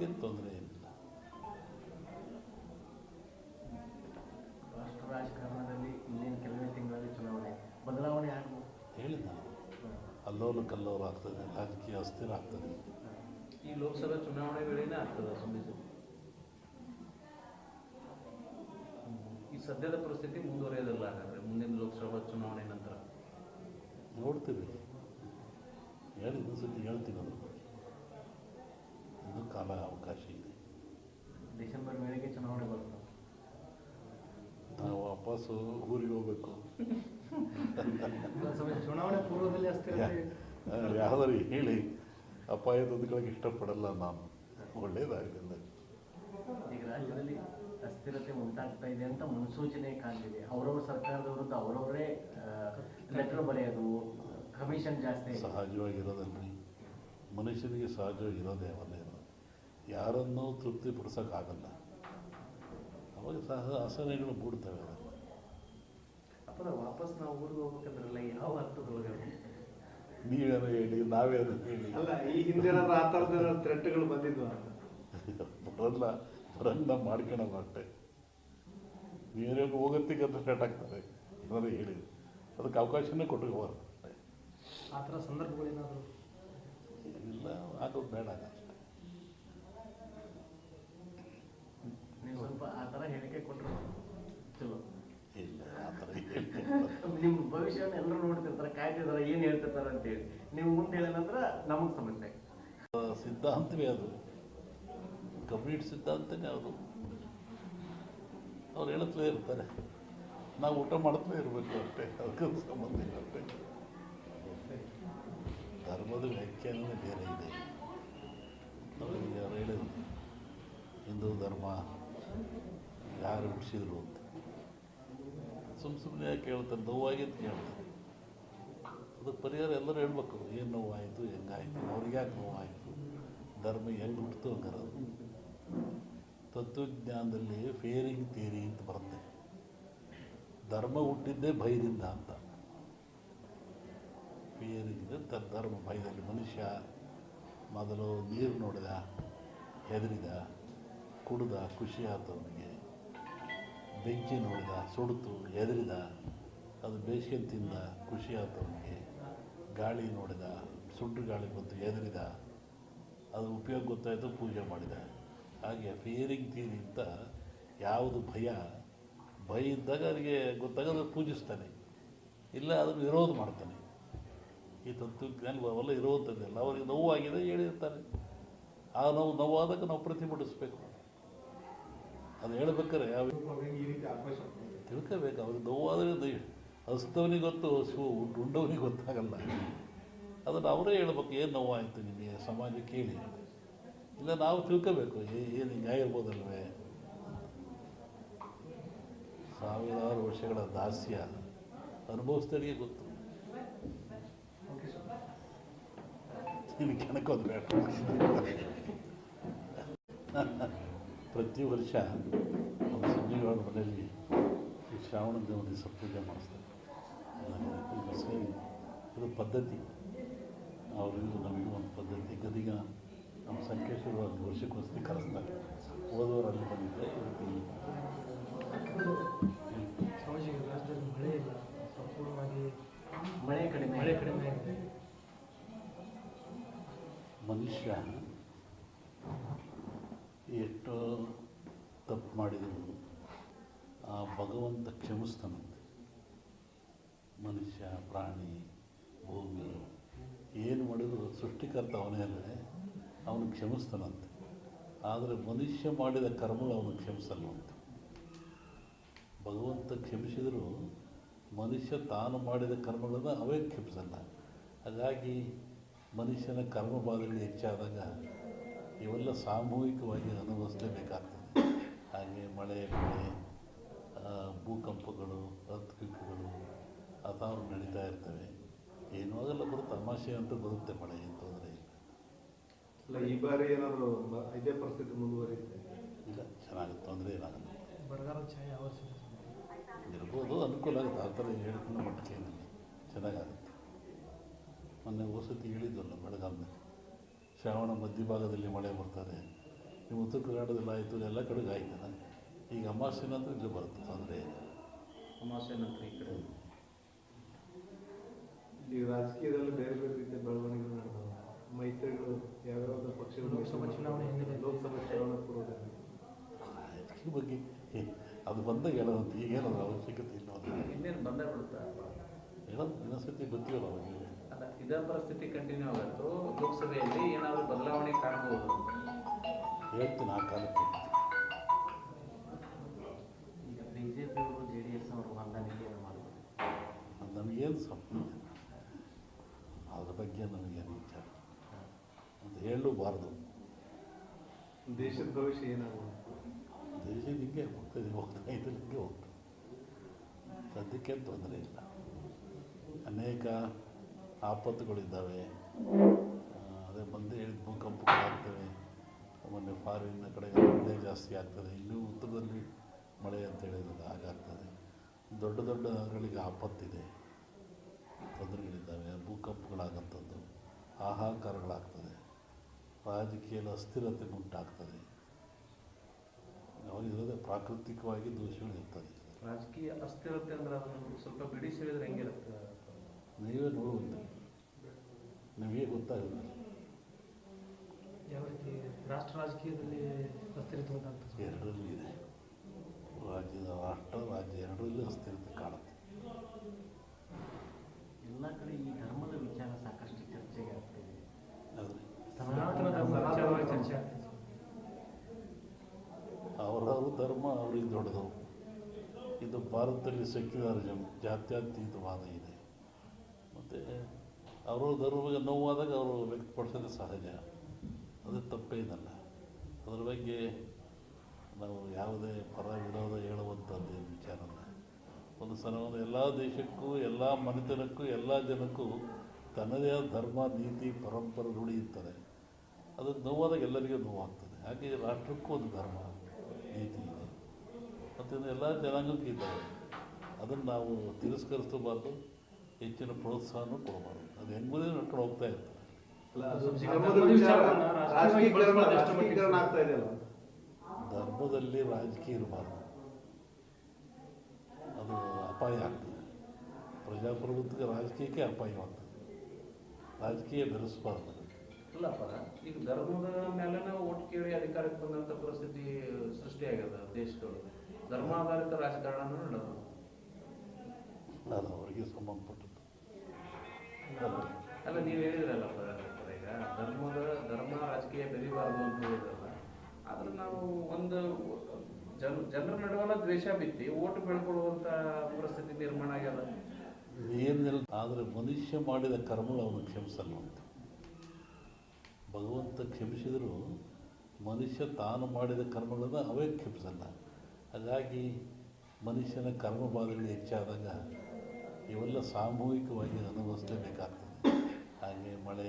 ಅದಕ್ಕೇನು ತೊಂದರೆ ಇಲ್ಲ. ರಾಷ್ಟ್ರ ರಾಜಕಾರಣದಲ್ಲಿ ಇನ್ನೇನು ಕೆಲವೇ ತಿಂಗಳಲ್ಲಿ ಚುನಾವಣೆ ಬದಲಾವಣೆ ಹೇಳಿದ ಅಲ್ಲೋಲು ಕಲ್ಲೋಲು ಆಗ್ತದೆ ರಾಜಕೀಯ ಅಸ್ಥಿರ ಆಗ್ತದೆ. ಈ ಲೋಕಸಭಾ ಚುನಾವಣೆ ವೇಳೆನೇ ಆಗ್ತದೆ ಸುಮ್ಮನೆ ಈ ಸದ್ಯದ ಪರಿಸ್ಥಿತಿ ಮುಂದುವರಿಯೋದಿಲ್ಲ ಹಾಗಾದ್ರೆ ಮುಂದಿನ ಲೋಕಸಭಾ ಚುನಾವಣೆ ನಂತರ. ನೋಡ್ತೀವಿ. ಹೇಳಿ ಸುದ್ದಿ ಹೇಳ್ತೀವಿ ಹೇಳ್ತೀನಿ ಅದ್ರ ಕಾಲ ಅವಕಾಶ ಇದೆ. ಡಿಸೆಂಬರ್ ವೇಳೆಗೆ ಚುನಾವಣೆ ಬರ್ತದೆ ನಾವು ವಾಪಸ್ಸು ಊರಿಗೆ ಹೋಗ್ಬೇಕು. ಚುನಾವಣೆ ಪೂರ್ವದಲ್ಲಿ ಅಷ್ಟೇ ಯಾವ್ದಾರು ಹೇಳಿ. ಅಪಾಯ ತಂದುಕೊಳ್ಳೋಕೆ ಇಷ್ಟಪಡಲ್ಲ ನಾನು. ಒಳ್ಳೇದಾಗಲಿಲ್ಲ ಈಗ ರಾಜ್ಯದಲ್ಲಿ ಅಸ್ಥಿರತೆ ಉಂಟಾಗ್ತಾ ಇದೆ ಅಂತ ಮುನ್ಸೂಚನೆ ಕಾಣ್ತಿದೆ ಅವರವ್ರ ಸರ್ಕಾರದ ವಿರುದ್ಧ ಅವರವರೇ ಲೆಟರ್ ಬರೆಯೋದು ಕಮಿಷನ್ ಜಾಸ್ತಿ ಸಹಜವಾಗಿರೋದಲ್ರಿ. ಮನುಷ್ಯನಿಗೆ ಸಹಜವಾಗಿರೋದೇ ಅವನ್ನೇ ಯಾರನ್ನೂ ತೃಪ್ತಿಪಡಿಸೋಕ್ಕಾಗಲ್ಲ ಅವಾಗ ಸಹ ಅಸಹನೆಗಳು ಮೂಡ್ತವೆ. ಅದನ್ನು ವಾಪಸ್ ನಾವು ಊರಿಗೆ ಹೋಗ್ಬೇಕಂದ್ರಲ್ಲ ಯಾವ ಅರ್ಥದೊಳಗೆ ನೀವೇನೋ ಹೇಳಿ ನಾವೇನೋ ಹೇಳಿ? ಅಲ್ಲ ಈ ಹಿಂದಿನ ಆ ಥರದ ಥ್ರೆಟ್ಗಳು ಬಂದಿದ್ವು ಬರಲ್ಲ ಬರಲ್ಲ ಮಾಡ್ಕೊಳಲ್ಲ ಅಷ್ಟೇ. ನೀವೇ ಹೋಗತ್ತಿಗೆ ಅಂತ ಸ್ಟಾರ್ಟ್ ಆಗ್ತದೆ. ಏನಾದ್ರು ಹೇಳಿ. ಅದಕ್ಕೆ ಅವಕಾಶನೇ ಕೊಟ್ಟು ಹೋಗ್ತಾರೆ ಆ ಥರ ಸಂದರ್ಭಗಳೇನಾದರೂ? ಇಲ್ಲ ಆಗೋದು ಬೇಡ. ನೀವು ಸ್ವಲ್ಪ ಆ ಥರ ಹೇಳಿಕೆ ಕೊಟ್ಟರು ಚಲೋ. ಇಲ್ಲ ಆ ಥರ ನಿಮ್ಮ ಭವಿಷ್ಯನ ಎಲ್ಲರೂ ನೋಡ್ತಿರ್ತಾರೆ ಕಾಯ್ತಿರ್ತಾರೆ ಏನು ಹೇಳ್ತಿರ್ತಾರೆ ಅಂತೇಳಿ. ನೀವು ಮುಂದೆ ಹೇಳಿದ ನಂತರ ನಮಗೆ ಸಮಸ್ಯೆ ಸಿದ್ಧಾಂತವೇ ಅದು. ಕಂಪ್ಲೀಟ್ ಸಿದ್ಧಾಂತನೇ ಅದು. ಅವ್ರು ಹೇಳುತ್ತಲೇ ಇರ್ತಾರೆ. ನಾವು ಊಟ ಮಾಡ್ತಲೇ ಇರಬೇಕು ಅಷ್ಟೇ ಅದಕ್ಕೆ ಸಂಬಂಧ ಇಲ್ಲ ಅಷ್ಟೇ. ಧರ್ಮದ ವ್ಯಾಖ್ಯಾನವೇ ಬೇರೆ ಇದೆ. ಹೇಳಿದ್ರು ಹಿಂದೂ ಧರ್ಮ ಯಾರು ಹುಟ್ಟಿಸಿದ್ರು ಅಂತ. ಸುಮ್ಮ ಸುಮ್ಮನೆ ಯಾಕೆ ಹೇಳ್ತಾರೆ ಅಂತ ಕೇಳ್ತಾರೆ ಅದಕ್ಕೆ ಪರಿಹಾರ ಎಲ್ಲರೂ ಹೇಳ್ಬೇಕು. ಏನು ನೋವಾಯಿತು, ಹೆಂಗಾಯಿತು, ಅವ್ರಿಗೆ ಯಾಕೆ ನೋವಾಯಿತು? ಧರ್ಮ ಹೆಂಗೆ ಹುಟ್ಟಿತು ಹಂಗಾರೆ ಅದು. ತತ್ವಜ್ಞಾನದಲ್ಲಿ ಫೇರಿಂಗ್ ಥಿಯರಿ ಅಂತ ಬರುತ್ತೆ. ಧರ್ಮ ಹುಟ್ಟಿದ್ದೇ ಭಯದಿಂದ ಅಂತ. ಫೇರಿಂಗ್ ತ, ಧರ್ಮ ಭಯದಲ್ಲಿ ಮನುಷ್ಯ ಮೊದಲು ನೀರು ನೋಡಿದ, ಹೆದರಿದ ಕುಡ್ದ ಖುಷಿ ಆಯ್ತು ಅವನಿಗೆ. ಬೆಂಕಿ ನೋಡಿದ, ಸುಡ್ತು ಎದುರಿದ ಅದು ಬೇಸಿಗೆ ತಿಂದ ಖುಷಿ ಆಯ್ತು ಅವನಿಗೆ. ಗಾಳಿ ನೋಡಿದ ಸುಡ್ಡು ಗಾಳಿ ಬಂತು ಎದುರಿದ ಅದು ಉಪಯೋಗ ಗೊತ್ತಾಯಿತು, ಪೂಜೆ ಮಾಡಿದ. ಹಾಗೆ ಫಿಯರಿಂಗ್ ತೀರಿ ಅಂತ ಯಾವುದು ಭಯ ಭಯ ಇದ್ದಾಗ ಅವರಿಗೆ ಗೊತ್ತಾಗೋದು ಪೂಜಿಸ್ತಾನೆ. ಇಲ್ಲ ಅದನ್ನು ವಿರೋಧ ಮಾಡ್ತಾನೆ. ಈ ತತ್ವಜ್ಞಾನ ಅವೆಲ್ಲ ಇರುವಂಥದ್ದೆಲ್ಲ ಅವರಿಗೆ ನೋವಾಗಿದೆ ಹೇಳಿರ್ತಾರೆ. ಆ ನೋವು ನೋವಾದಾಗ ನಾವು ಪ್ರತಿಭಟಿಸ್ಬೇಕು. ಅದು ಹೇಳ್ಬೇಕಾರೆ ಯಾವ ತಿಳ್ಕೋಬೇಕು, ಅವ್ರಿಗೆ ನೋವಾದರೆ ಹಸ್ತವನಿಗೆ ಗೊತ್ತು ಸು ಉಂಡವನಿಗೆ ಗೊತ್ತಾಗಲ್ಲ. ಅದನ್ನು ಅವರೇ ಹೇಳ್ಬೇಕು, ಏನು ನೋವಾಯಿತು ನಿಮಗೆ? ಸಮಾಜ ಕೇಳಿ. ಇಲ್ಲ, ನಾವು ತಿಳ್ಕೋಬೇಕು ಏನು ಹಿಂಗೆ ಆಗಿರ್ಬೋದಲ್ವೇ ಸಾವಿರಾರು ವರ್ಷಗಳ ದಾಸ್ಯ ಅನುಭವಿಸ್ತರಿಗೆ ಗೊತ್ತು. ನಿನಗೆ ಕೆಣಕೋದು ಬೇಡ. ಪ್ರತಿ ವರ್ಷ ನಮ್ಮ ಸಂಜೀವನ ಮನೆಯಲ್ಲಿ ಈ ಶ್ರಾವಣ ದೇವನಿಗೆ ದಿವಸ ಪೂಜೆ ಮಾಡಿಸ್ತಾರೆ ಇದು ಪದ್ಧತಿ. ಅವರಿಗೂ ನಮಗೂ ಒಂದು ಪದ್ಧತಿ. ಗದಿಗ ನಮ್ಮ ಸಂಕೇಶ್ವರ ಒಂದು ವರ್ಷಕ್ಕೋಸ್ಕರ ಕರೆಸ್ತಾರೆ. ಹೋದವರು ಅಲ್ಲಿ ಬಂದಿದ್ದೆ ಸ್ವಾಮೀಜಿ ರಾಜ್ಯದಲ್ಲಿ ಮಳೆ ಇಲ್ಲ. ಸಂಪೂರ್ಣವಾಗಿ ಮಳೆ ಕಡಿಮೆ ಮಳೆ ಕಡಿಮೆ ಆಗಿದೆ. ಮನುಷ್ಯ ಎಷ್ಟು ತಪ್ಪು ಮಾಡಿದರು. ಆ ಭಗವಂತ ಕ್ಷಮಿಸ್ತಾನಂತೆ. ಮನುಷ್ಯ, ಪ್ರಾಣಿ, ಭೂಮಿ, ಏನು ಮಾಡಿದ್ರು ಸೃಷ್ಟಿಕರ್ತ ಅವನೇ ಅಲ್ಲದೆ ಅವನು ಕ್ಷಮಿಸ್ತಾನಂತೆ. ಆದರೆ ಮನುಷ್ಯ ಮಾಡಿದ ಕರ್ಮಗಳು ಅವನು ಕ್ಷಮಿಸಲ್ವಂತೆ. ಭಗವಂತ ಕ್ಷಮಿಸಿದರೂ ಮನುಷ್ಯ ತಾನು ಮಾಡಿದ ಕರ್ಮಗಳನ್ನು ಅವೇ ಕ್ಷಮಿಸಲ್ಲ. ಹಾಗಾಗಿ ಮನುಷ್ಯನ ಕರ್ಮ ಬಾಧೆಗಳು ಹೆಚ್ಚಾದಾಗ ಇವೆಲ್ಲ ಸಾಮೂಹಿಕವಾಗಿ ಅನುಭವಿಸಲೇಬೇಕಾಗ್ತದೆ. ಹಾಗೆ ಮಳೆ ಬೆಳೆ ಭೂಕಂಪಗಳು ಅರ್ಥಕ್ವಿಕ್ಗಳು ಅಥಾರು ನಡೀತಾ ಇರ್ತವೆ. ಏನೂ ಆಗಲ್ಲ ಬರುತ್ತೆ ತಮಾಷೆ ಅಂತ ಬರುತ್ತೆ ಮಳೆ ಏನು ತೊಂದರೆ ಇಲ್ಲ. ಈ ಬಾರಿ ಏನಾದರೂ ಇದೇ ಪರಿಸ್ಥಿತಿ ಮುಂದುವರಿಯುತ್ತೆ? ಇಲ್ಲ ಚೆನ್ನಾಗುತ್ತೆ ತೊಂದರೆ ಏನಾಗಲ್ಲ ಇರ್ಬೋದು ಅನುಕೂಲ ಆಗುತ್ತೆ. ಆ ಥರ ಹೇಳ್ಕೊಂಡು ಮಟ್ಟಕ್ಕೆ ಏನಿಲ್ಲ ಚೆನ್ನಾಗಾಗುತ್ತೆ. ಮೊನ್ನೆ ವಸತಿ ಹೇಳಿದ್ವಲ್ಲ ಬೆಳಗಾವಿನಲ್ಲಿ ಶ್ರಾವಣ ಮಧ್ಯಭಾಗದಲ್ಲಿ ಮಳೆ ಬರ್ತದೆ ಈ ಉತ್ತರ ಕರ್ನಾಟಕದಲ್ಲಿ ಆಯಿತು ಎಲ್ಲ ಕಡೆಗೆ ಆಯ್ತಲ್ಲ ಈಗ ಅಮಾವಾಸ್ಯೆ ನಂತರ ಇಲ್ಲಿ ಬರುತ್ತೆ ತೊಂದರೆ ಇಲ್ಲ. ಅಮಾವಾಸ್ಯೆ ನಂತರ ಈ ಕಡೆ. ಈಗ ರಾಜಕೀಯದಲ್ಲಿ ಬೇರೆ ಬೇರೆ ರೀತಿಯ ಬೆಳವಣಿಗೆಗಳು ನಡೆದವು. ಮೈತ್ರಿಗಳು ಯಾವ್ಯಾವ ಪಕ್ಷಗಳು ಲೋಕಸಭಾ ಚುನಾವಣೆ ಹಿನ್ನೆಲೆ. ಲೋಕಸಭಾ ಚುನಾವಣೆ ಪೂರ್ವದಲ್ಲಿ. ರಾಜಕೀಯ ಬಗ್ಗೆ ಅದು ಬಂದಾಗ ಹೇಳೋದು ಈಗೇನದು ಅವಶ್ಯಕತೆ ಇಲ್ಲ. ಇನ್ನೇನು ಬಂದಾಗ ಬಿಡುತ್ತಾ? ಹೇಳೋದು ಇನ್ನೊಂದ್ಸತಿ ಗೊತ್ತಿಲ್ಲ ಅವಾಗ ಇದೇ ಪರಿಸ್ಥಿತಿ ಕಂಟಿನ್ಯೂ ಆಗತ್ತು ಲೋಕಸಭೆಯಲ್ಲಿ ಏನಾದರೂ ಬದಲಾವಣೆ ಕಾಣಬಹುದು? ಹೇಳ್ತೀನಿ ಆ ಕಾಲಕ್ಕೆ. ಈಗ ಬಿ ಜೆ ಡಿ ಎಸ್ ಅವರು ಹೊಂದಾಣಿಕೆ ಮಾಡ್ಬೋದು ಅದು ನಮಗೇನು ಸಂಬಂಧ ಇಲ್ಲ. ಅದ್ರ ಬಗ್ಗೆ ನಮಗೇನು ವಿಚಾರ ಅಂತ ಹೇಳಲೂಬಾರ್ದು ದೇಶದ ಭವಿಷ್ಯ ಏನಾಗುತ್ತೆ ದೇಶ ನಿಮಗೆ ಹೋಗ್ತದೆ ಹೋಗ್ತಾ ಇದ್ರೆ ಹಿಂಗೆ ಹೋಗ್ತದೆ. ಸದ್ಯಕ್ಕೆ ತೊಂದರೆ ಇಲ್ಲ. ಅನೇಕ ಆಪತ್ತುಗಳಿದ್ದಾವೆ. ಅದೇ ಬಂದೇ ಹೇಳಿದ ಭೂಕಂಪಗಳಾಗ್ತವೆ. ಮೊನ್ನೆ ಫಾರಿನ್ನ ಕಡೆ ಮಳೆ ಜಾಸ್ತಿ ಆಗ್ತದೆ. ಇನ್ನೂ ಉತ್ತರದಲ್ಲಿ ಮಳೆ ಅಂತ ಹೇಳಿದ್ರೆ ಹಾಗಾಗ್ತದೆ ದೊಡ್ಡ ದೊಡ್ಡ ನಗರಗಳಿಗೆ ಆಪತ್ತಿದೆ. ತೊಂದರೆಗಳಿದ್ದಾವೆ. ಭೂಕಂಪಗಳಾಗಂಥದ್ದು ಹಾಹಾಕಾರಗಳಾಗ್ತದೆ. ರಾಜಕೀಯದ ಅಸ್ಥಿರತೆ ಉಂಟಾಗ್ತದೆ. ಅವಾಗಿರೋದೇ ಪ್ರಾಕೃತಿಕವಾಗಿ ದೋಷಗಳು ಇರ್ತದೆ ರಾಜಕೀಯ ಅಸ್ಥಿರತೆ ಅಂದ್ರೆ ಅದನ್ನು ಸ್ವಲ್ಪ ಬಿಡಿಸಿ ಹೇಳಿದ್ರೆ ಹೆಂಗಿರುತ್ತೆ? ನೀವೇ ನೋಡುವಂತ. ನಮಗೆ ಗೊತ್ತಾಗಲ್ಲ. ಯಾವ ರೀತಿ ರಾಷ್ಟ್ರ ರಾಜಕೀಯದಲ್ಲಿ ಅಸ್ಥಿರತೆ ಉಂಟಾಗ್ತದೆ ಎರಡರಲ್ಲೂ ಇದೆ. ರಾಜ್ಯದ ರಾಷ್ಟ್ರ ರಾಜ್ಯ ಎರಡರಲ್ಲೂ ಅಸ್ಥಿರತೆ ಕಾಣುತ್ತೆ. ಎಲ್ಲ ಕಡೆ ಈ ಧರ್ಮದ ವಿಚಾರ ಸಾಕಷ್ಟು ಚರ್ಚೆಗೆ ಆಗ್ತಿದೆ ಚರ್ಚೆ ಅವರವ್ರ ಧರ್ಮ ಅವ್ರಿಗೆ ದೊಡ್ಡದು. ಇದು ಭಾರತದಲ್ಲಿ ಸೆಕ್ಯುಲರಿಸಮ್ ಜಾತ್ಯತೀತವಾದ ಇದೆ. ಮತ್ತು ಅವರು ಧರ್ಮಗೆ ನೋವಾದಾಗ ಅವರು ವ್ಯಕ್ತಪಡಿಸೋದು ಸಹಜ. ಅದು ತಪ್ಪೇನಲ್ಲ ಅದ್ರ ಬಗ್ಗೆ ನಾವು ಯಾವುದೇ ಪರ ವಿರೋಧ ಹೇಳುವಂಥದ್ದು ಏನು ವಿಚಾರ ಅಲ್ಲ. ಒಂದು ಸಲ ಒಂದು ಎಲ್ಲ ದೇಶಕ್ಕೂ, ಎಲ್ಲ ಮನೆತನಕ್ಕೂ, ಎಲ್ಲ ಜನಕ್ಕೂ ತನ್ನದೇ ಆದ ಧರ್ಮ, ನೀತಿ, ಪರಂಪರೆ ರೂಢಿ ಇರ್ತದೆ ಅದು ನೋವಾದಾಗ ಎಲ್ಲರಿಗೂ ನೋವಾಗ್ತದೆ. ಹಾಗೆ ರಾಷ್ಟ್ರಕ್ಕೂ ಒಂದು ಧರ್ಮ, ನೀತಿ ಇದೆ. ಮತ್ತು ಎಲ್ಲ ಜನಾಂಗಕ್ಕೂ ಇದ್ದಾವೆ ಅದನ್ನು ನಾವು ತಿರಸ್ಕರಿಸಬಾರ್ದು ಹೆಚ್ಚಿನ ಪ್ರೋತ್ಸಾಹನೂ ಕೊಡಬಾರ್ದು. ಅದು ಹೆಂಗುದೇ ನಡ್ಕೊಂಡು ಹೋಗ್ತಾ ಇರ್ತದೆ ಧರ್ಮದಲ್ಲಿ ರಾಜಕೀಯ ಇರಬಾರ್ದು. ಅದು ಅಪಾಯ ಆಗ್ತದೆ. ಪ್ರಜಾಪ್ರಭುತ್ವಕ್ಕೆ ರಾಜಕೀಯಕ್ಕೆ ಅಪಾಯವಾಗ್ತದೆ ರಾಜಕೀಯ ಬೆರೆಸಬಾರ್ದು. ಇಲ್ಲಪ್ಪ ಈಗ ಧರ್ಮದ ಮೇಲೆ ಓಟ್ ಕೇಳಿ ಅಧಿಕಾರಕ್ಕೆ ಬಂದಂತ ಪರಿಸ್ಥಿತಿ ಸೃಷ್ಟಿಯಾಗ್ಯದ ದೇಶದೊಳಗೆ. ಧರ್ಮಾಧಾರಿತ ರಾಜಕಾರಣ ನಡೆದು ಅದು ಅವರಿಗೆ ಸಂಬಂಧಪಟ್ಟದ್ದು. ಅಲ್ಲ, ನೀವು ಹೇಳಿದ್ರಲ್ಲ ಈಗ ಧರ್ಮದ, ಧರ್ಮ ರಾಜಕೀಯ ಬೆರಿಬಾರದು ಅಂತ ಹೇಳಿದ್ರಲ್ಲ, ಆದ್ರೆ ನಾವು ಒಂದು ಜನ, ಜನರ ನಡುವಲ್ಲ ದ್ವೇಷ ಬಿತ್ತಿ ಓಟ್ ಬೆಳ್ಕೊಳ್ಳುವಂತ ಪರಿಸ್ಥಿತಿ ನಿರ್ಮಾಣ ಆಗ್ಯದ. ಏನಿಲ್ಲ, ಆದರೆ ಮನುಷ್ಯ ಮಾಡಿದ ಕರ್ಮಗಳು ಅವನು ಕ್ಷಮಿಸಲ್ಲ ಅಂತ. ಭಗವಂತ ಕ್ಷಮಿಸಿದರೂ ಮನುಷ್ಯ ತಾನು ಮಾಡಿದ ಕರ್ಮಗಳನ್ನು ಅವೇ ಕ್ಷಮಿಸಲ್ಲ. ಹಾಗಾಗಿ ಮನುಷ್ಯನ ಕರ್ಮ ಬಾಧೆಗಳು ಹೆಚ್ಚಾದಾಗ ಇವೆಲ್ಲ ಸಾಮೂಹಿಕವಾಗಿ ಅನುಭವಿಸಲೇಬೇಕಾಗ್ತದೆ ಹಾಗೆ ಮಳೆ